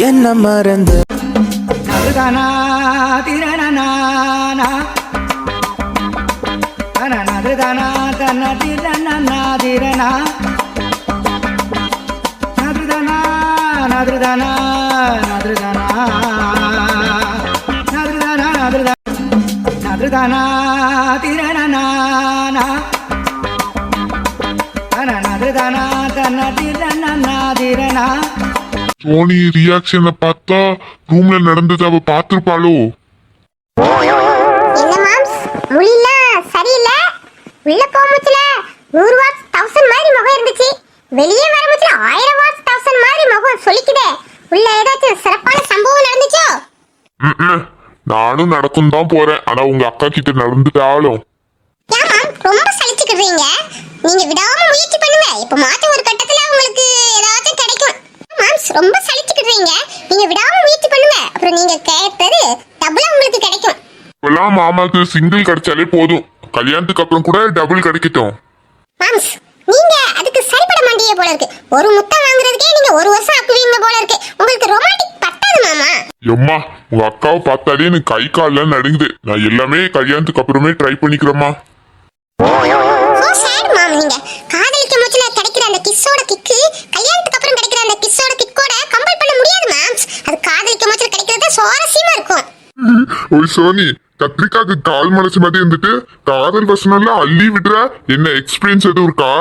என்ன மறந்த? நதுதனா திரணனானா நதுதனா தன திரணனா திரணா நதுதனா நதுதனா? நதுதனா நதுதனா? நதுதனா நதுதனா திரணனானா நதுதனா தன திரணனா திரணா சோனி ரியாக்ஷனை பார்த்தா ரூம்ல நடந்தது அவ முடியலாம் சரியில்லை? உள்ள போகும்போதுல நூறு வாட்ஸ் தௌசண்ட் மாதிரி முகம் இருந்துச்சு. வெளியே வரும்போதுல ஆயிரம் வாட்ஸ் தௌசண்ட் மாதிரி முகம் சொல்லிக்குதே. உள்ள ஏதாச்சும் சிறப்பான சம்பவம் நடந்துச்சோ. நானும் நடக்கும் தான் போறேன். ஆனா உங்க அக்கா கிட்ட நடந்துட்டாலும். ரொம்ப சலிச்சுக்கிடுறீங்க. நீங்க விடாம முயற்சி பண்ணுங்க. இப்ப மாற்ற ஒரு கட்டத்துல உங்களுக்கு ஏதாச்சும் கிடைக்கும். மாம்ஸ் ரொம்ப சலிச்சுக்கிடுறீங்க. நீங்க விடாம முயற்சி பண்ணுங்க. அப்புறம் நீங்க கேட்டது டபுளா உங்களுக்கு கிடைக்கும். இப்பெல்லாம் மாமாக்கு சிங்கிள் கிடைச்சாலே போதும். கல்யாணத்துக்கு அப்புறம் கூட டபுள் கிடைக்கட்டும். மாம்ஸ் நீங்க அதுக்கு சரிப்பட மாட்டீங்க போல இருக்கு. ஒரு முத்தம் வாங்குறதுக்கே நீங்க ஒரு வருஷம் ஆக்குவீங்க போல இருக்கு. உங்களுக்கு ரொமான்டிக் பத்தாது மாமா. எம்மா உங்க அக்காவை பார்த்தாலே எனக்கு கை கால்லாம் நடுங்குது. நான் எல்லாமே கல்யாணத்துக்கு அப்புறமே ட்ரை பண்ணிக்கிறேம்மா. சோ சேட் மாம் நீங்க. கிஸ்ஸோட கிக்கு கல்யாணத்துக்கு அப்புறம் கிடைக்கிற அந்த கிஸ்ஸோட கிக்கோட கம்பேர் பண்ண முடியாது மாம்ஸ் அது காதலிக்கும் போதுல கிடைக்கிறது சுவாரஸ்யமா இருக்கும். ஓய் சோனி கத்திரிக்காக்கு கால் மனசு மாதிரி இருந்துட்டு காதல் வசனம்ல அள்ளி விடுற என்ன எக்ஸ்பீரியன்ஸ் எதுவும் இருக்கா?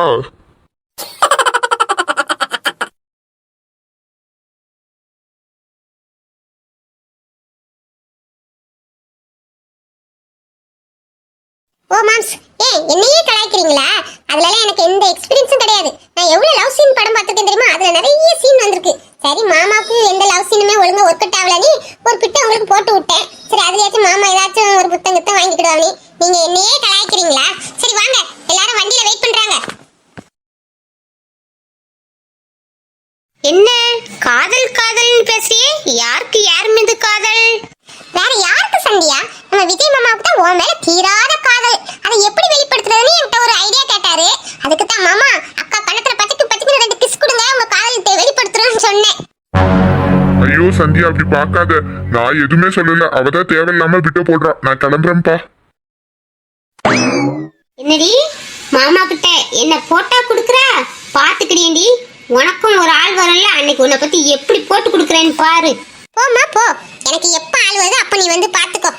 ஓ மாம்ஸ் ஏன் என்னையே கலாய்க்கிறீங்களா? அதுலலாம் எனக்கு எந்த எக்ஸ்பீரியன்ஸும் கிடையாது. நான் எவ்வளவு லவ் சீன் படம் பார்த்துருக்கேன் தெரியுமா? அதுல நிறைய சீன் வந்திருக்கு. சரி மாமாவுக்கு எந்த லவ் சீனுமே ஒழுங்கா ஒர்க் அவுட் ஆகலன்னு ஒரு பிட்டு உங்களுக்கு போட்டு விட்டேன். சரி அதுலயாச்சும் மாமா ஏதாச்சும் ஒரு புத்தகத்தை வாங்கிக்கிடுவாங்க நீங்க என்னையே கலாய்க்கிறீங்களா? சரி வாங்க. எல்லாரும் வண்டியில வெயிட் பண்றாங்க. என்ன? காதல் காதல்னு பேசியே யாருக்கு யார் மீது காதல்? வேற யாருக்கு சந்தியா நம்ம விஜய் மாமாவுக்கு தான் உன் மேல தீராத காதல். அதை எப்படி வெளிப்படுத்துறதுன்னு என்கிட்ட ஒரு ஐடியா கேட்டாரு. அதுக்கு தான் மாமா அக்கா கணத்துல பச்சைக்கு பச்சைக்கு ரெண்டு கிஸ் கொடுங்க. உங்க காதலத்தை வெளிப்படுத்துறேன்னு சொன்னேன். ஐயோ சந்தியா அப்படி பார்க்காத. நான் எதுவுமே சொல்லல. அவதான் தேவையில்லாம விட்டு போடுறா. நான் கிளம்புறேன்ப்பா. என்னடி? மாமா கிட்ட என்ன போட்டா குடுக்குற? பாத்துக்கிடியேண்டி உனக்கும் ஒரு ஆள் வரும்ல அன்னைக்கு உன்னை பத்தி எப்படி போட்டு குடுக்குறேன்னு பாரு. போமா போ. எனக்கு எப்ப ஆள் வருதோ அப்ப நீ வந்து பாத்துக்கோ.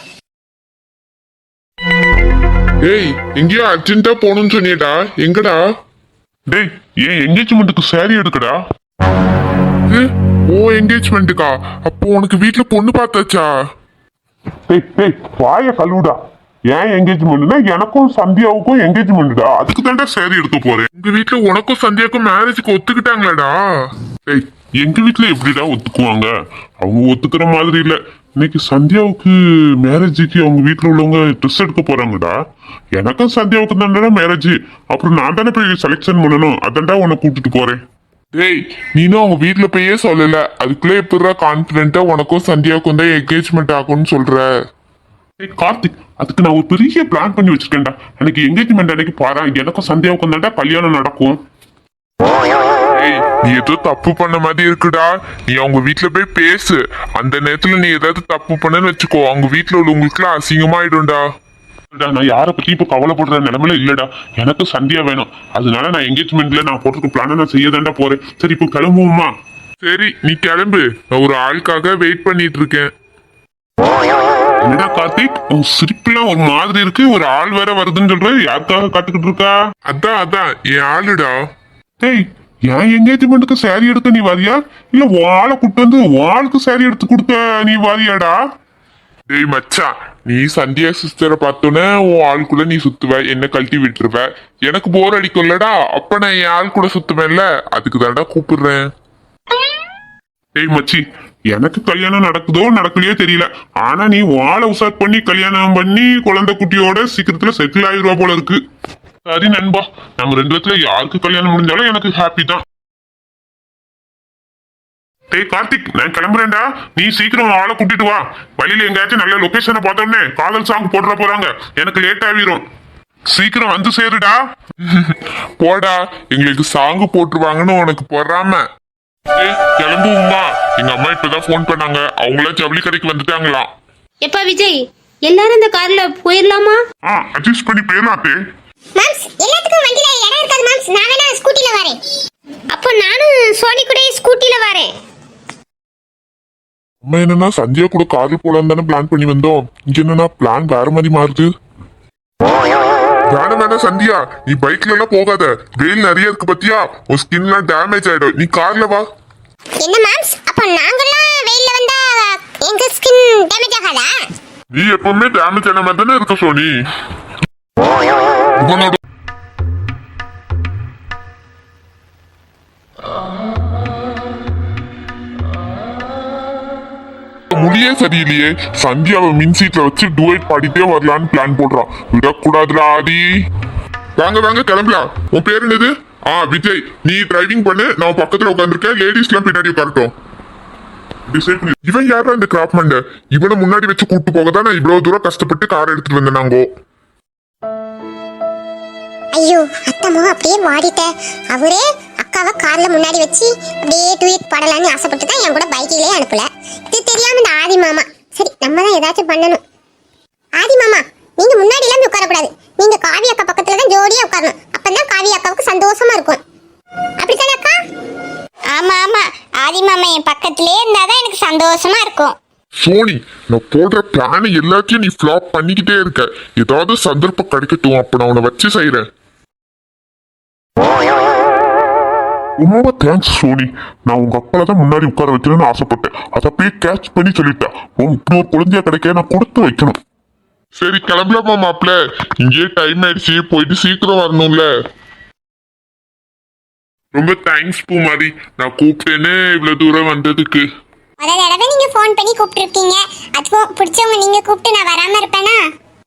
ஏய் எங்கேயோ அர்ஜென்ட்டா போகணும்னு சொன்னியடா. எங்கடா? டேய் ஏன் என்கேஜ்மெண்ட்டுக்கு saree எடுக்கடா? ஓ என்கேஜ்மெண்ட்டுக்கா அப்போ உனக்கு வீட்ல பொண்ணு பார்த்தாச்சா? டேய் டேய் வாய கழுவுடா. ஏன் என்கேஜ்மெண்ட்னா எனக்கும் சந்தியாவுக்கும் என்கேஜ்மெண்ட்டா அதுக்கு தான்டா saree எடுக்க போறேன். உங்க வீட்ல உனக்கும் சந்தியாவுக்கும் மேரேஜுக்கு ஒத்துக்கிட்டாங்களாடா? டேய் எங்க வீட்டில் எப்படிடா ஒத்துக்குவாங்க? அவங்க ஒத்துக்கிற மாதிரி இல்ல. இன்னைக்கு சந்தியாவுக்கு மேரேஜுக்கு அவங்க வீட்டில் உள்ளவங்க ட்ரெஸ் எடுக்க போறாங்கடா. எனக்கும் சந்தியாவுக்கு தானடா மேரேஜ். அப்புறம் நான் தானே போய் செலெக்ஷன் பண்ணணும். அதான்டா உன்னை கூட்டிட்டு போறேன். டேய் நீனும் அவங்க வீட்டில் போயே சொல்லல. அதுக்குள்ளே எப்படிடா கான்பிடென்ட்டா உனக்கும் சந்தியாவுக்கும் தான் என்கேஜ்மெண்ட் ஆகும்னு சொல்ற? கார்த்திக் அதுக்கு நான் ஒரு பெரிய பிளான் பண்ணி வச்சிருக்கேன்டா. எனக்கு என்கேஜ்மெண்ட் அன்னைக்கு பாரு. எனக்கும் சந்தியாவுக்கும் தான்டா கல்யாணம் நடக்கும். நீ ஏதோ தப்பு பண்ண மாதிரி இருக்குடா. நீ அவங்க வீட்ல போய் பேசு. அந்த நேரத்துல நீ ஏதாவது தப்பு பண்ணன்னு வச்சுக்கோ. அவங்க வீட்ல உள்ளவங்களுக்குலாம் அசிங்கமாயிடும்டா. இல்லடா, நான் யாரை பத்தி இப்ப கவலைப்படுற நிலைமையில இல்லடா. எனக்கு சந்தியா வேணும். அதனால நான் என்கேஜ்மெண்ட்ல நான் போட்டிருக்க பிளான நான் செய்ய தாண்டா போறேன். சரி இப்போ கிளம்புவோமா? சரி நீ கிளம்பு. நான் ஒரு ஆளுக்காக வெயிட் பண்ணிட்டு இருக்கேன் என்னடா கார்த்திக்? உன் சிரிப்புலாம் ஒரு மாதிரி இருக்கு. ஒரு ஆள் வேற வருதுன்னு சொல்ற. யாருக்காக காத்துக்கிட்டு இருக்கா? அதான் அதான். என் ஆளுடா. டேய் என் என்கேஜ்மெண்ட்டுக்கு சாரி எடுக்க நீ வாரியா? இல்ல வாழை கூட்டு வந்து வாழ்க்கு சாரி எடுத்து கொடுத்த நீ வாரியாடா? டேய் மச்சான் நீ சந்தியா சிஸ்டரை பார்த்தோன்னே உன் ஆளுக்குள்ள நீ சுத்துவ என்ன கழட்டி விட்டுருவ. எனக்கு போர் அடிக்கும்லடா அப்ப நான் என் ஆள் கூட சுத்துவேன்ல. அதுக்கு தான்டா கூப்பிடுறேன். டேய் மச்சி எனக்கு கல்யாணம் நடக்குதோ நடக்கலையோ தெரியல. ஆனா நீ வாழை உசார் பண்ணி கல்யாணம் பண்ணி குழந்தை குட்டியோட சீக்கிரத்துல செட்டில் ஆயிடுவா போல இருக்கு. சரி நண்பா நம்ம ரெண்டு பேத்துல யாருக்கு கல்யாணம் முடிஞ்சாலும் எனக்கு ஹாப்பி தான். டேய் கார்த்திக் நான் கிளம்புறேன்டா. நீ சீக்கிரம் ஆளை கூட்டிட்டு வா. வழியில எங்கேயாச்சும் நல்ல லொகேஷனை பார்த்தோன்னே காதல் சாங் போட்டுற போறாங்க. எனக்கு லேட் ஆகிரும் சீக்கிரம் வந்து சேருடா. போடா எங்களுக்கு சாங் போட்டுருவாங்கன்னு உனக்கு பொறாம. கிளம்புவோம்மா எங்க அம்மா இப்பதான் ஃபோன் பண்ணாங்க. அவங்கள ஜவுளி கடைக்கு வந்துட்டாங்களாம். எப்பா விஜய் எல்லாரும் இந்த கார்ல போயிடலாமா அட்ஜஸ்ட் பண்ணி போயிடலாத்தே மாம்ஸ் எல்லாத்துக்கும் வண்டியில இடம் இருக்காது மாம்ஸ் நான் வேணா ஸ்கூட்டில வரேன். அப்போ நானும் சோனி கூட ஸ்கூட்டில வரேன். அம்மா என்னன்னா சந்தியா கூட காரில் போலாம் தானே பிளான் பண்ணி வந்தோம். இங்க என்னன்னா பிளான் வேற மாதிரி மாறுது. வேணாம் வேணாம் சந்தியா. நீ பைக்ல எல்லாம் போகாத. வெயில் நிறைய இருக்கு பத்தியா? உன் ஸ்கின்லாம் டேமேஜ் ஆயிடும். நீ கார்ல வா. என்ன மாம்ஸ் அப்ப நாங்கெல்லாம் வெயில்ல வந்தா எங்க ஸ்கின் டேமேஜ் ஆகாதா? நீ எப்பவுமே டேமேஜ் ஆன மாதிரி தானே இருக்க சோனி. முடியே சரியில்லையே. சந்தியாவை மின் சீட்ல வச்சு டுவேட் பாடிட்டே வரலான்னு பிளான் போடுறான். விடக்கூடாதுடா ஆதி. வாங்க வாங்க கிளம்பலாம். உன் பேர் என்னது? ஆ விஜய். நீ டிரைவிங் பண்ணு. நான் பக்கத்துல உட்காந்துருக்கேன் லேடிஸ்லாம் பின்னாடி உட்காரட்டும். இவன் யாரா இந்த கிராப் மண்ட இவனை முன்னாடி வச்சு கூட்டு போக தான் நான் இவ்வளவு தூரம் கஷ்டப்பட்டு கார் எடுத்துட்டு வந்தேன் நாங்கோ. ஐயோ அத்தம்மா அப்படியே மாறிட்ட. அவரே அக்காவை கார்ல முன்னாடி வச்சு அப்படியே டூயட் பாடலான்னு ஆசைப்பட்டு தான் என் கூட பைக்கிலே அனுப்பல. இது தெரியாம இந்த ஆதி மாமா. சரி நம்ம தான் ஏதாச்சும் பண்ணணும். ஆதி மாமா நீங்க முன்னாடி எல்லாம் உட்காரக்கூடாது. நீங்க காவி அக்கா பக்கத்துல தான் ஜோடியா உட்காரணும். அப்பதான் காவி அக்காவுக்கு சந்தோஷமா இருக்கும். அப்படித்தானே அக்கா? ஆமா ஆமா. ஆதி மாமா என் பக்கத்திலே இருந்தாதான் எனக்கு சந்தோஷமா இருக்கும். சோனி நான் போடுற பிளான் எல்லாத்தையும் நீ ஃபிளாப் பண்ணிக்கிட்டே இருக்க. ஏதாவது சந்தர்ப்பம் கிடைக்கட்டும் அப்ப நான் உன்னை வச்சு செய்யறேன் ரொம்ப தேங்க்ஸ் சோனி. நான் உங்க அப்பால தான் முன்னாடி உட்கார வைக்கணும்னு ஆசைப்பட்டேன். அதை அப்படியே கேட்ச் பண்ணி சொல்லிட்டேன். உன் இப்படி ஒரு குழந்தைய கிடைக்க நான் கொடுத்து வைக்கணும். சரி கிளம்பலாமா மாப்பிள்ள? இங்கேயே டைம் ஆயிடுச்சு. போயிட்டு சீக்கிரம் வரணும்ல. ரொம்ப தேங்க்ஸ் பூமாரி. நான் கூப்பிட்டேன்னு இவ்வளவு தூரம் வந்ததுக்கு. முத தடவை நீங்க ஃபோன் பண்ணி கூப்பிட்டுருக்கீங்க. அதுவும் பிடிச்சவங்க நீங்க கூப்பிட்டு நான் வராம இருப்பேனா?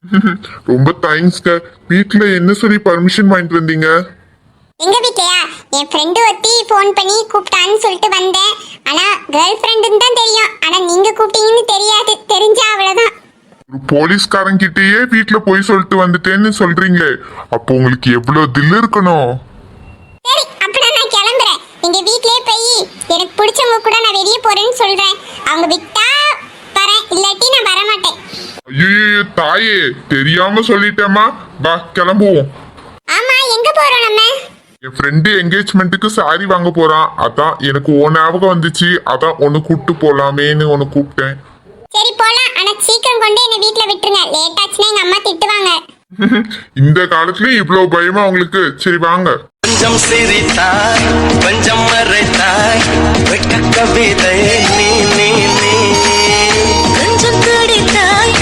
ரொம்ப தேங்க்ஸ்ங்க வீட்ல என்ன சரி பர்மிஷன் வாங்கிட்டு வந்தீங்க? எங்க வீட்லயா? என் ஃப்ரெண்டு ஒருத்தி ஃபோன் பண்ணி கூப்பிட்டான்னு சொல்லிட்டு வந்தேன். ஆனா கேர்ள் ஃப்ரெண்டுன்னு தான் தெரியும். ஆனா நீங்க கூப்பிட்டீங்கன்னு தெரியாது. தெரிஞ்சா அவ்வளவுதான். ஒரு போலீஸ்காரன் கிட்டயே வீட்ல போய் சொல்லிட்டு வந்துட்டேன்னு சொல்றீங்களே. அப்போ உங்களுக்கு எவ்வளவு தில் இருக்கணும்? சரி அப்படின்னா நான் கிளம்புறேன். எங்க வீட்லயே போய் எனக்கு பிடிச்சவங்க கூட நான் வெளியே போறேன்னு சொல்றேன். அவங்க விட்டா வரேன். இல்லாட்டி நான் வர மாட்டேன் ஐயோ தாயே தெரியாம சொல்லிட்டேமா வா கிளம்புவோம் ஆமா எங்க போறோம் நம்ம என் ஃப்ரெண்டு என்கேஜ்மெண்ட்டுக்கு சாரி வாங்க போறான். அதான் எனக்கு ஓ ஞாபகம் வந்துச்சு. அதான் ஒன்னு கூப்பிட்டு போலாமேன்னு ஒன்னு கூப்பிட்டேன். சரி போலாம். ஆனா சீக்கிரம் கொண்டு என்ன வீட்ல விட்டுருங்க. லேட் ஆச்சுன்னா எங்க அம்மா திட்டுவாங்க. இந்த காலத்துலயும் இவ்வளவு பயமா உங்களுக்கு? சரி வாங்க. கொஞ்சம் சிரித்தாய் கொஞ்சம் மறைத்தாய் வெட்க கவிதை நீ நீ நீ கொஞ்சம் துடித்தாய்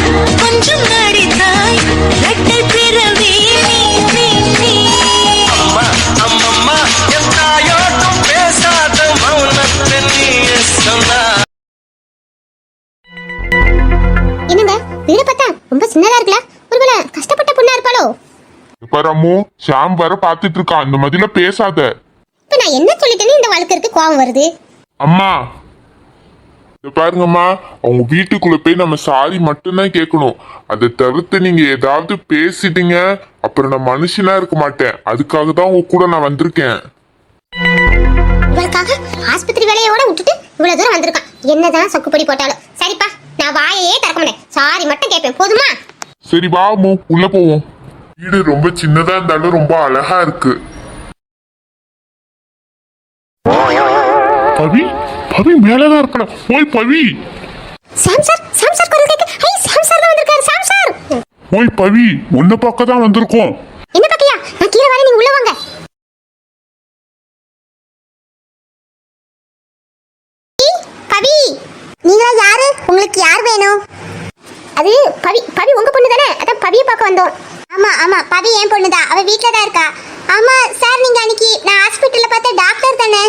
கொஞ்சம் நடித்தாய் இரட்டை பாரு அம்மு ஷாம் வர பாத்துட்டு இருக்கான் இந்த மாதிரில பேசாத. இப்ப நான் என்ன சொல்லிட்டேன்னு இந்த வழக்கிற்கு கோவம் வருது. அம்மா இத பாருங்கம்மா. அவங்க வீட்டுக்குள்ள போய் நம்ம சாரி மட்டும்தான் கேட்கணும். அதை தவிர்த்து நீங்க ஏதாவது பேசிட்டீங்க அப்புறம் நான் மனுஷனா இருக்க மாட்டேன். அதுக்காக தான் உங்க கூட நான் வந்திருக்கேன். இவளுக்காக ஆஸ்பத்திரி வேலையோட விட்டுட்டு இவ்வளவு தூரம் வந்திருக்கான். என்னதான் சொக்குப்பொடி போட்டாலும். சரிப்பா நான் வாயையே திறக்க மாட்டேன். சாரி மட்டும் கேட்பேன். போதுமா? சரி வா உள்ள போவோம். வீடு ரொம்ப சின்னதா இருந்தாலும் ரொம்ப அழகா இருக்கு. பவி பவி மேலதான் இருக்கணும். ஓய் Pavi. Sam sir Sam sir குரல் கேட்க ஐ சாம் சார் தான் வந்திருக்காரு சாம் சார் ஓய் பவி உன்னை பக்கம் தான் வந்திருக்கோம் என்ன பாக்கியா நான் கீழே வரேன் நீங்க உள்ள வாங்க கவி நீங்களா யாரு உங்களுக்கு யார் வேணும் பவி பவி உங்க பொண்ணு தானே அதான் பவியை பார்க்க வந்தோம் ஆமா பவி என் பொண்ணு தான் அவ வீட்ல தான் இருக்கா. ஆமா சார் நீங்க அன்னைக்கு நான் ஹாஸ்பிட்டல்ல பார்த்த டாக்டர் தானே?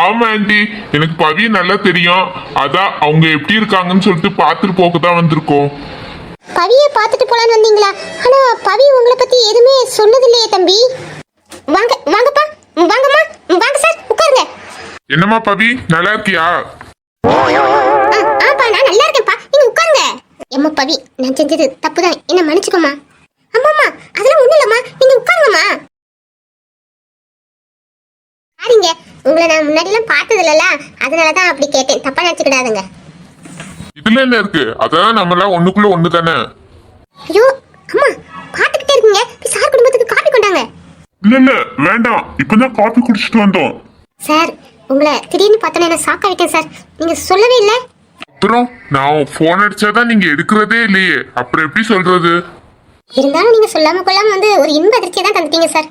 ஆமா ஆண்டி எனக்கு பவி நல்லா தெரியும். அதான் அவங்க எப்படி இருக்காங்கன்னு சொல்லிட்டு பார்த்துட்டு போக தான் வந்திருக்கோம். பவியை பார்த்துட்டு போலான்னு வந்தீங்களா? ஆனா பவி உங்களை பத்தி எதுவுமே சொன்னது இல்லையே தம்பி. வாங்க வாங்கப்பா. வாங்கம்மா. வாங்க சார் உட்காருங்க. என்னம்மா பவி? நல்லா இருக்கியா? ஆ, ஆப்பா நான் நல்லா இருக்கேன்ப்பா. நீங்க உட்காருங்க. எம்மா பவி நான் செஞ்சது தப்புதான். என்ன மன்னிச்சுக்கோமா அம்மாம்மா அதெல்லாம் ஒண்ணும் இல்லம்மா. நீங்க உட்காருங்கம்மா. சாரிங்க உங்களை நான் முன்னாடி எல்லாம் பார்த்தது இல்லல அதனாலதான் அப்படி கேட்டேன். தப்பா நினைச்சுக்கிடாதுங்க. இதுல என்ன இருக்கு? அதான் நம்மளாம் ஒண்ணுக்குள்ள ஒண்ணு தானே ஐயோ அம்மா பார்த்துக்கிட்டே இருக்கீங்க. போய் சார் குடும்பத்துக்கு காப்பி கொண்டாங்க. இல்ல இல்ல வேண்டாம். இப்பதான் காபி குடிச்சிட்டு வந்தோம். சார் உங்களை திடீர்னு பார்த்தோன்னே நான் ஷாக் ஆகிட்டேன் சார். நீங்க சொல்லவே இல்லை. அப்புறம் நான் போன் அடிச்சாதான் நீங்க எடுக்கிறதே இல்லையே. அப்புறம் எப்படி சொல்றது? இருந்தாலும் நீங்க சொல்லாம கொள்ளாம வந்து ஒரு இன்ப அதிர்ச்சியை தான் தந்துட்டீங்க சார்.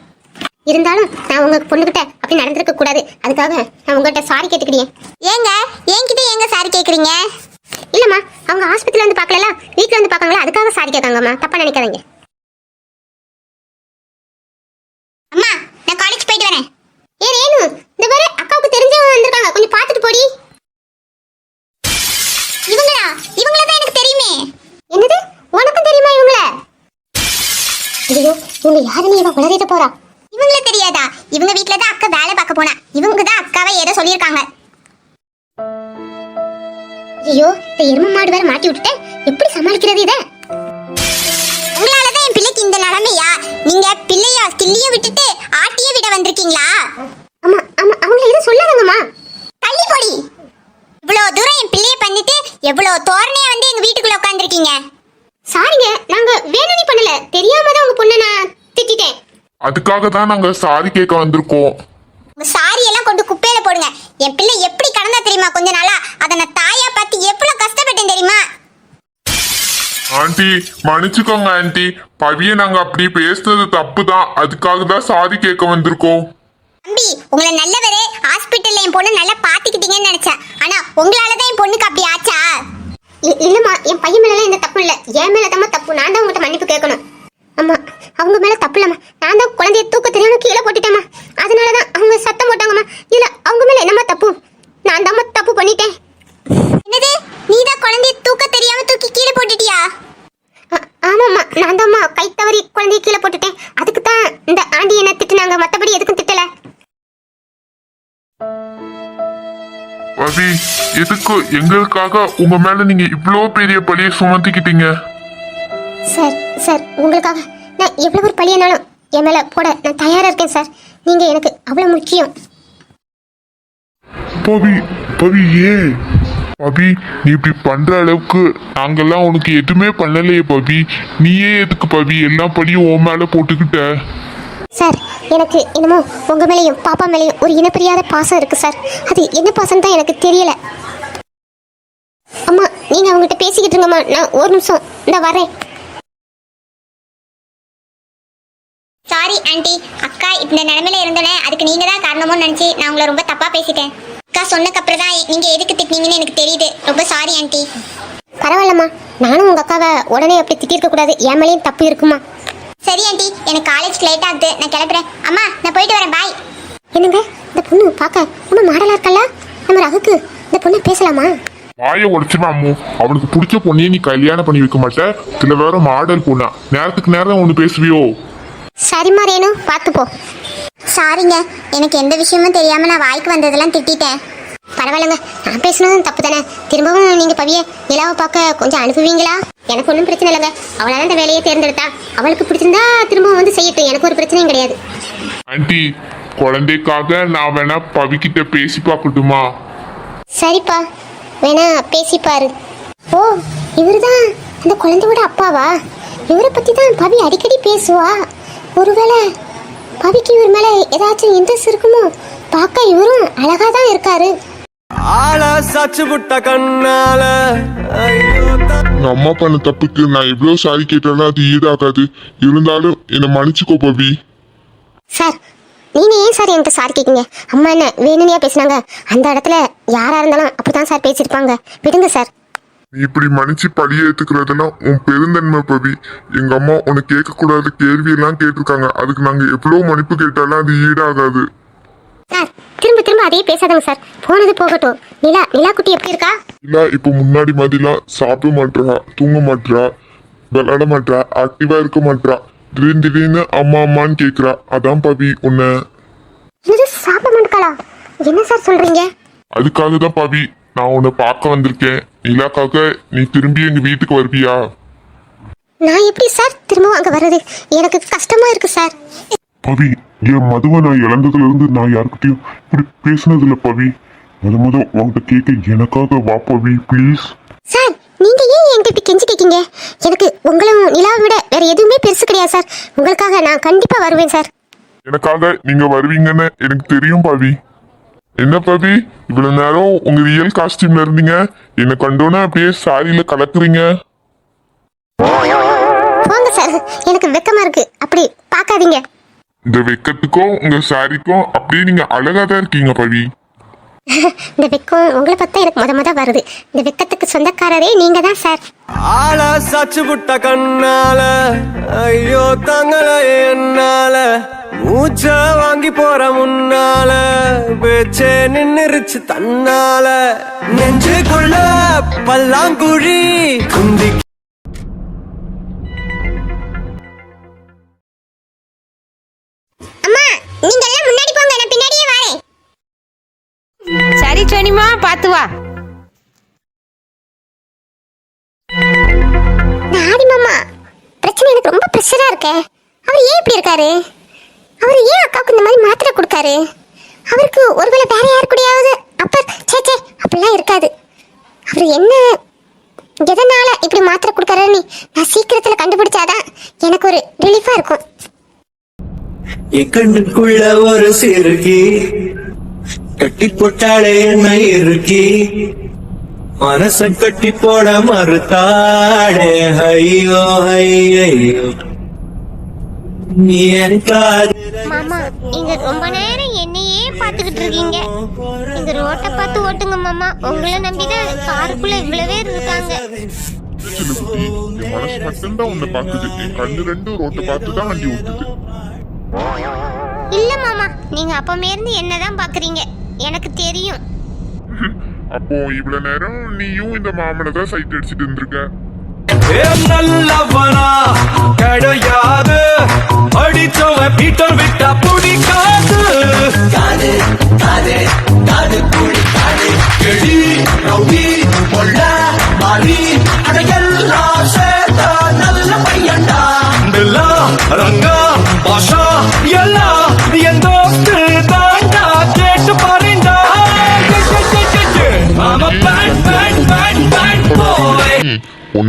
இருந்தாலும் நான் உங்க பொண்ணுகிட்ட அப்படி நடந்திருக்க கூடாது. அதுக்காக நான் உங்ககிட்ட சாரி கேட்டுக்கிறேன். ஏங்க என்கிட்ட ஏங்க சாரி கேக்குறீங்க? இல்லம்மா அவங்க ஆஸ்பத்திரியில வந்து பார்க்கல வீட்ல வந்து பார்க்கங்களா? அதுக்காக சாரி கேட்காங்கம்மா தப்பா நினைக்காதீங்க. அம்மா நான் காலேஜ் போயிட்டு வரேன். ஏ ரேணு இந்த பாரு அக்காவுக்கு தெரிஞ்சவங்க வந்திருக்காங்க. கொஞ்சம் பார்த்துட்டு போடி. இவங்களா? இவங்கள தான் எனக்கு தெரியுமே என்னது உனக்கும் தெரியுமா இவங்கள ஐயோ இவங்க யாருன்னு இவன் உளறிட்டு போறா? இவங்களே தெரியாதா? இவங்க வீட்ல தான் அக்கா வேலை பார்க்க போனா. இவங்க தான் அக்காவை ஏதோ சொல்லியிருக்காங்க. ஐயோ இந்த எரும மாடு வேற மாட்டி விட்டுட்டேன். எப்படி சமாளிக்கிறது இத? உங்களாலதான் என் பிள்ளைக்கு இந்த நிலைமையா? நீங்க பிள்ளையா கிள்ளிய விட்டுட்டு ஆட்டிய விட வந்திருக்கீங்களா? ஆமா ஆமா அவங்கள எதுவும் சொல்லாதங்கம்மா. தள்ளி போடி. இவ்வளவு தூரம் என் பிள்ளைய பண்ணிட்டு எவ்வளவு தோரணையா வந்து எங்க வீட்டுக்குள்ள உட்காந்துருக்கீங்க சாரிங்க நாங்க வேணும்னு பண்ணல. தெரியாம தான் உங்க பொண்ணை நான் திட்டிட்டேன். அதுக்காக தான் நாங்க சாரி கேட்க வந்திருக்கோம். சாரி எல்லாம் கொண்டு குப்பையில போடுங்க. என் பிள்ளை எப்படி கடந்தா தெரியுமா கொஞ்ச நாளா? அதை நான் தாயா பார்த்து எவ்வளவு கஷ்டப்பட்டேன் தெரியுமா? ஆண்டி மன்னிச்சுக்கோங்க ஆண்டி. பவிய நாங்க அப்படி பேசுனது தப்பு தான் அதுக்காக தான் சாரி கேட்க வந்திருக்கோம். தம்பி உங்களை நல்லவரே ஹாஸ்பிட்டல்ல என் பொண்ணு நல்லா பாத்துக்கிட்டீங்கன்னு நினைச்சேன். ஆனா உங்களால தான் என் பொண்ணுக்கு அப்படி ஆச்சா? இல்லம்மா என் பையன் மேல எந்த தப்பு இல்ல. என் மேல தான் தப்பு. நான் தான் உங்ககிட்ட மன்னிப்பு கேட்கணும். அம்மா அவங்க மேல தப்பு இல்லம்மா. நான் தான் குழந்தைய தூக்க தெரியாம கீழே போட்டுட்டேம்மா. அதனாலதான் அவங்க சத்தம் போட்டாங்கம்மா. இல்ல அவங்க மேல என்னம்மா தப்பு? நான் தான் தப்பு பண்ணிட்டேன். என்னது? நீ தான் குழந்தைய தூக்க தெரியாம தூக்கி கீழே போட்டுட்டியா? ஆமாம்மா. நான் தான்மா கை தவறி குழந்தைய கீழே போட்டுட்டேன். அதுக்கு தான் இந்த ஆண்டி என்ன திட்டுனாங்க. மத்தபடி எதுக்கும் திட்டல. பவி எதுக்கு எங்களுக்காக உங்க மேல நீங்க இவ்ளோ பெரிய பழிய சுமத்திக்கிட்டீங்க? சார் சார் உங்களுக்காக நான் எவ்வளவு ஒரு பழியனாலும் என் மேல போட நான் தயாரா இருக்கேன் சார். நீங்க எனக்கு அவ்வளவு முக்கியம். பவி பவி ஏன் பவி நீ இப்படி பண்ற அளவுக்கு நாங்கெல்லாம் உனக்கு எதுவுமே பண்ணலையே பவி. நீயே எதுக்கு பவி? எல்லா பழியும் உன் மேல போட்டுக்கிட்ட. சார் எனக்கு என்னமோ உங்க மேலேயும் பாப்பா மேலேயும் ஒரு இனப்பிரியாத பாசம் இருக்கு சார். அது என்ன பாசம் தான் எனக்கு தெரியல. அம்மா நீங்க அவங்ககிட்ட பேசிக்கிட்டு இருங்கம்மா. நான் ஒரு நிமிஷம் இந்த வரேன். சாரி ஆண்டி அக்கா இந்த நிலைமையில இருந்தோன்னே அதுக்கு நீங்க தான் காரணமோன்னு நினைச்சு நான் உங்களை ரொம்ப தப்பா பேசிட்டேன். அக்கா சொன்னக்கு அப்புறம் தான் நீங்க எதுக்கு திட்டினீங்கன்னு எனக்கு தெரியுது. ரொம்ப சாரி ஆண்டி பரவாயில்லம்மா. நானும் உங்க அக்காவை உடனே அப்படி திட்டிருக்க கூடாது. என் மேலேயும் தப்பு இருக்குமா? சரி ஆண்டி. எனக்கு காலேஜ் லேட் ஆகுது. நான் கிளம்புறேன். அம்மா நான் போயிட்டு வரேன். பாய் என்னங்க? இந்த பொண்ணு பார்க்க ரொம்ப மாடலா இருக்கல்ல? நம்ம ரகுக்கு இந்த பொண்ணு பேசலாமா? வாய உடைச்சிருமா அம்மு? அவனுக்கு பிடிச்ச பொண்ணையே நீ கல்யாணம் பண்ணி வைக்க மாட்ட. இதுல வேற மாடல் பொண்ணா. நேரத்துக்கு நேரம் ஒண்ணு பேசுவியோ? சரிம்மா ரேணு. பார்த்து போ சாரிங்க எனக்கு எந்த விஷயமும் தெரியாம நான் வாய்க்கு வந்ததெல்லாம் திட்டிட்டேன். பரவாயில்லைங்க. நான் பேசுனதும் தப்பு தானே திரும்பவும் நீங்க பவிய நிலாவை பார்க்க கொஞ்சம் அனுப்புவீங்களா? எனக்கு ஒன்றும் பிரச்சனை இல்லைங்க. அவளால இந்த வேலையை தேர்ந்தெடுத்தா அவளுக்கு பிடிச்சிருந்தா திரும்பவும் வந்து செய்யட்டும். எனக்கு ஒரு பிரச்சனையும் கிடையாது. ஆண்டி குழந்தைக்காக நான் வேணா பவிக்கிட்ட பேசி பார்க்கட்டுமா? சரிப்பா. வேணா பேசிப்பாரு ஓ இவர்தான் அந்த குழந்தையோட அப்பாவா? இவரை பத்தி தான் பவி அடிக்கடி பேசுவா? ஒருவேளை பவிக்கு இவர் மேல ஏதாச்சும் இன்ட்ரெஸ்ட் இருக்குமோ பார்க்க இவரும் அழகா தான் இருக்காரு. ஆள சாச்சு புட்ட கண்ணால. எங்க அம்மா பண்ண தப்புக்கு நான் எவ்வளவு சாரி கேட்டாலும் அது ஈடாகாது. இருந்தாலும் என்னை மன்னிச்சுக்கோ பவி. சார் நீங்க ஏன் சார் என்கிட்ட சார் கேட்குங்க அம்மா என்ன வேணும்னியா பேசுனாங்க. அந்த இடத்துல யாரா இருந்தாலும் அப்படிதான் சார் பேசியிருப்பாங்க. விடுங்க சார். நீ இப்படி மன்னிச்சு பழிய ஏத்துக்கிறதெல்லாம் உன் பெருந்தன்மை பவி. எங்க அம்மா உன்னை கேட்க கூடாத கேள்வி எல்லாம் கேட்டிருக்காங்க. அதுக்கு நாங்க எவ்வளவு மன்னிப்பு கேட்டாலும் அது ஈடாகாது. சார் திரும்ப அதே பேசாதங்க சார். போனது போகட்டும். நிலா நிலா குட்டி எப்படி இருக்கா? இல்ல இப்போ முன்னாடி மாதிரிலாம் சாப்பிட மாட்றா தூங்க மாட்றா விளையாட மாட்றா ஆக்டிவா இருக்க மாட்றா. திடீர்னு திடீர்னு அம்மா அம்மான்னு கேக்குறா. அதான் பவி உன்னை. இது சாப்பிட மாட்டேங்களா என்ன சார் சொல்றீங்க? அதுக்காக தான் பவி நான் உன்னை பார்க்க வந்திருக்கேன். நிலாக்காக நீ திரும்பி எங்க வீட்டுக்கு வருவியா? நான் எப்படி சார் திரும்பவும் அங்க வர்றது? எனக்கு கஷ்டமா இருக்கு சார். பவி என் மதுவை நான் இழந்ததுல இருந்து நான் யாருக்கிட்டையும் இப்படி பேசினது இல்ல பவி. முத முத உன்கிட்ட கேட்க எனக்காக வா பவி ப்ளீஸ் சார் நீங்க ஏன் என்கிட்ட கெஞ்சி கேக்கீங்க? எனக்கு உங்களும் நிலாவை விட வேற எதுவுமே பெருசு கிடையாது சார். உங்களுக்காக நான் கண்டிப்பா வருவேன் சார். எனக்காக நீங்க வருவீங்கன்னு எனக்கு தெரியும் பவி. என்ன பவி? இவ்வளவு நேரம் உங்க ரியல் காஸ்டியூம்ல இருந்தீங்க. என்ன கண்டோன்னே அப்படியே சாரியில கலக்குறீங்க. போங்க சார் எனக்கு வெக்கமா இருக்கு. அப்படி பார்க்காதீங்க. இந்த வெக்கத்துக்கும் உங்க சாரிக்கும் அப்படியே நீங்க அழகா தான் இருக்கீங்க பவி. இந்த வெக்கம் உங்களை பார்த்தா எனக்கு முத முத வருது. இந்த வெக்கத்துக்கு சொந்தக்காரரே நீங்க தான் சார் ஆள சச்சு புட்ட கண்ணால ஐயோ தங்கள என்னால. மூச்ச வாங்கி போற முன்னால பேச்சே நின்னுருச்சு தன்னால. நெஞ்சுக்குள்ள பல்லாங்குழி குந்தி சரி சோனிமா பார்த்து வா. நாடி மாமா. பிரச்சனை எனக்கு ரொம்ப ப்ரெஷரா இருக்கே. அவர் ஏன் இப்படி இருக்காரு? அவர் ஏன் அக்காவுக்கு இந்த மாதிரி மாத்திரை கொடுக்காரு? அவருக்கு ஒருவேளை வேற யார் கூடயாவது அப்ப சே சே அப்படிலாம் இருக்காது. அவர் என்ன எதனால இப்படி மாத்திரை கொடுக்காருன்னு நான் சீக்கிரத்துல கண்டுபிடிச்சாதான் எனக்கு ஒரு ரிலீஃபா இருக்கும். என் கண்ணுக்குள்ள ஒரு சிறுகி. கட்டி போட்டாளே என்ன இருக்கி? மனச கட்டி போட மறுத்தாடே ஐயோ ஐயோ நீ என் காதல மாமா நீங்க ரொம்ப நேரம் என்னையே பாத்துக்கிட்டு இருக்கீங்க. இந்த ரோட்டை பார்த்து ஓட்டுங்க மாமா. உங்களை நம்பிதான் காருக்குள்ள இவ்வளவு பேர் இருக்காங்க. சின்ன குட்டி என் மனசு மட்டும்தான் உன்னை பார்க்குது. என் கண்ணு ரெண்டும் ரோட்டை பார்த்து தான் வண்டி ஓட்டுது. இல்ல மாமா. நீங்க அப்பமே இருந்து என்னதான் பாக்குறீங்க எனக்கு தெரியும். அப்போ இவ்வளவு நேரம் நீயும் இந்த மாமனை தான் சைட் அடிச்சிட்டு இருந்திருக்க. ஏ நல்லவனா கிடையாது. அடிச்சவ பீட்டர் விட்டா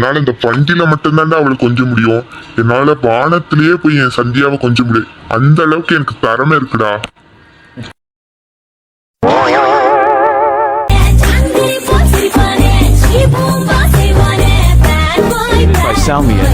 உன்னால இந்த வண்டியில மட்டும்தான்டா அவளை கொஞ்ச முடியும். என்னால வானத்திலேயே போய் என் சந்தியாவை கொஞ்ச முடியும். அந்த அளவுக்கு எனக்கு திறமை இருக்குடா. By Salmia.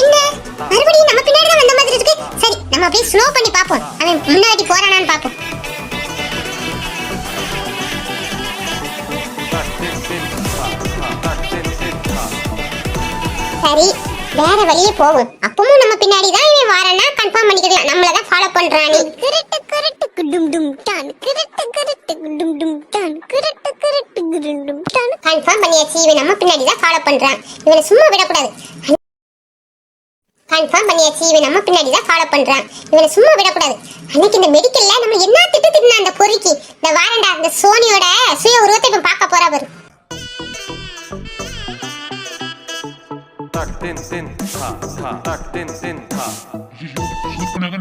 என்ன மறுபடியும் நம்ம பின்னாடி தான் வந்த மாதிரி இருக்கு. சரி நம்ம அப்படியே ஸ்லோ பண்ணி பார்ப்போம். அவன் முன்னாடி போறானான்னு பார்ப்போம். சரி வேற வழியே போகும். அப்பவும் நம்ம பின்னாடி தான் இவன் வாரானா கன்ஃபார்ம் பண்ணிக்கலாம். நம்மள தான் ஃபாலோ பண்றானே. கிரட்டு கிரட்டு டும் டான் கிரட்டு கிரட்டு டும் டான் கிரட்டு கிரட்டு டும் டான். கன்ஃபார்ம் பண்ணியாச்சு. இவன் நம்ம பின்னாடி தான் ஃபாலோ பண்றான். இவனை சும்மா விடக்கூடாது. கன்ஃபார்ம் பண்ணியாச்சு. இவன் நம்ம பின்னாடி தான் ஃபாலோ பண்றான். இவனை சும்மா விடக்கூடாது. அன்னைக்கு இந்த மெடிக்கல்ல நம்ம என்ன திட்டு திட்டினா அந்த பொறுக்கி? இந்த வாரண்டா இந்த சோனியோட சுய உருவத்தை இப்ப பார்க்க போறா பாரு.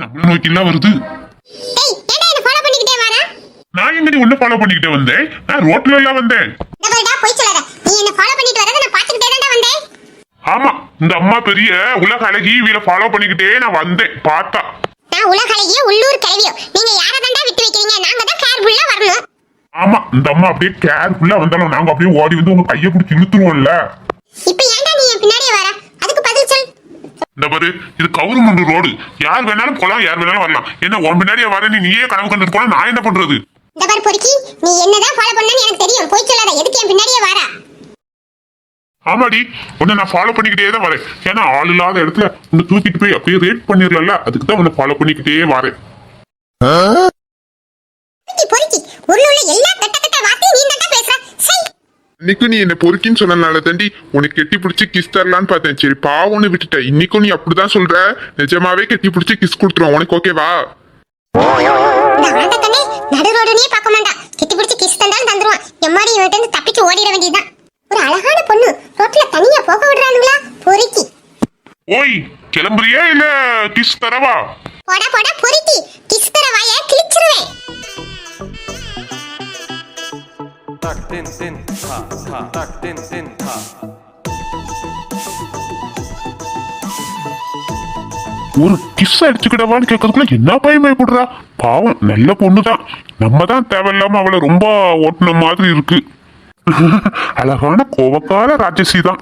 நம்மள வருது ஏன்டா என்ன ஃபாலோ பண்ணிக்கிட்டே நான் எங்கடி உன்ன ஃபாலோ பண்ணிக்கிட்டே வந்தேன்? நான் ரோட்ல எல்லாம் வந்தேன். டபுள்டா போய் சொல்லாத. நீ என்ன ஃபாலோ பண்ணிட்டு வரத நான் பாத்துக்கிட்டே தான்டா வந்தேன். ஆமா இந்த அம்மா பெரிய உலக அழகி வீல ஃபாலோ பண்ணிக்கிட்டே நான் வந்தேன். பார்த்தா. நான் உலக அழகியோ உள்ளூர் கிளவியோ நீங்க யாரை தாண்டா விட்டு வைக்கிறீங்க? நாங்க தான் கேர்ஃபுல்லா வரணும். ஆமா இந்த அம்மா அப்படியே கேர்ஃபுல்லா வந்தாலும் நாங்க அப்படியே ஓடி வந்து உங்க கையை பிடிச்சி இழுத்துருவோம்ல. இப்போ ஏன்டா நீ என் பின்னாடியே வர? அதுக்கு பதில் சொல். இந்த பாரு இது கவுருமண்டு ரோடு யார் வேணாலும் போலாம் யார் வேணாலும் வரலாம். என்ன உன் பின்னாடியே வர நீ நீயே கனவு கண்டுட்டு போனா நான் என்ன பண்றது? இந்த பாரு பொறுக்கி நீ என்னதான் ஃபாலோ பண்ணனு எனக்கு தெரியும். போய் சொல்லாத. எதுக்கு என் பின்னாடியே வரா ஆமாடி உன்னை நான் ஃபாலோ பண்ணிக்கிட்டே தான் வரேன். ஏன்னா ஆள் இல்லாத இடத்துல உன்னை தூக்கிட்டு போய் அப்படியே ரேட் பண்ணிடல அதுக்கு தான் உன்னை ஃபாலோ பண்ணிக்கிட்டே வரேன். வார்த்தையும் நீ என்ன பொறுக்கின்னு சொன்னனால தாண்டி உனக்கு கெட்டி பிடிச்சி கிஸ் தரலான்னு பார்த்தேன். சரி பாவம்னு விட்டுட்ட. இன்னைக்கும் நீ அப்படிதான் சொல்ற. நிஜமாவே கெட்டி பிடிச்சி கிஸ் கொடுத்துருவோம் உனக்கு ஓகேவா நடு ரோடுனே பார்க்க மாட்டான் கிட்டி பிடிச்சி கிஸ் தந்தாலும் தந்துருவான். எம்மாடி இவன்ட்ட இருந்து தப்பிச்சு ஓடிட வேண்டியதுதான். ஒரு அழகான பொண்ணு. ரோட்ல தனியா போக விடுறானுங்களா? பொறுக்கி. ஓய் கிளம்புறியா இல்ல கிஸ் தரவா? போடா போடா பொறுக்கி. கிஸ் தர வாய கிழிச்சிருவேன். Tak din din ta ta. Tak din din ta. ஒரு கிஸ் அடிச்சுக்கிடவான்னு கேட்கறதுக்குள்ள என்ன பயமைப்படுறா பாவம் நல்ல பொண்ணுதான் நம்ம தான் தேவையில்லாம அவளை ரொம்ப ஓட்டுன மாதிரி இருக்கு அழகான கோவக்கால ராட்சசி தான்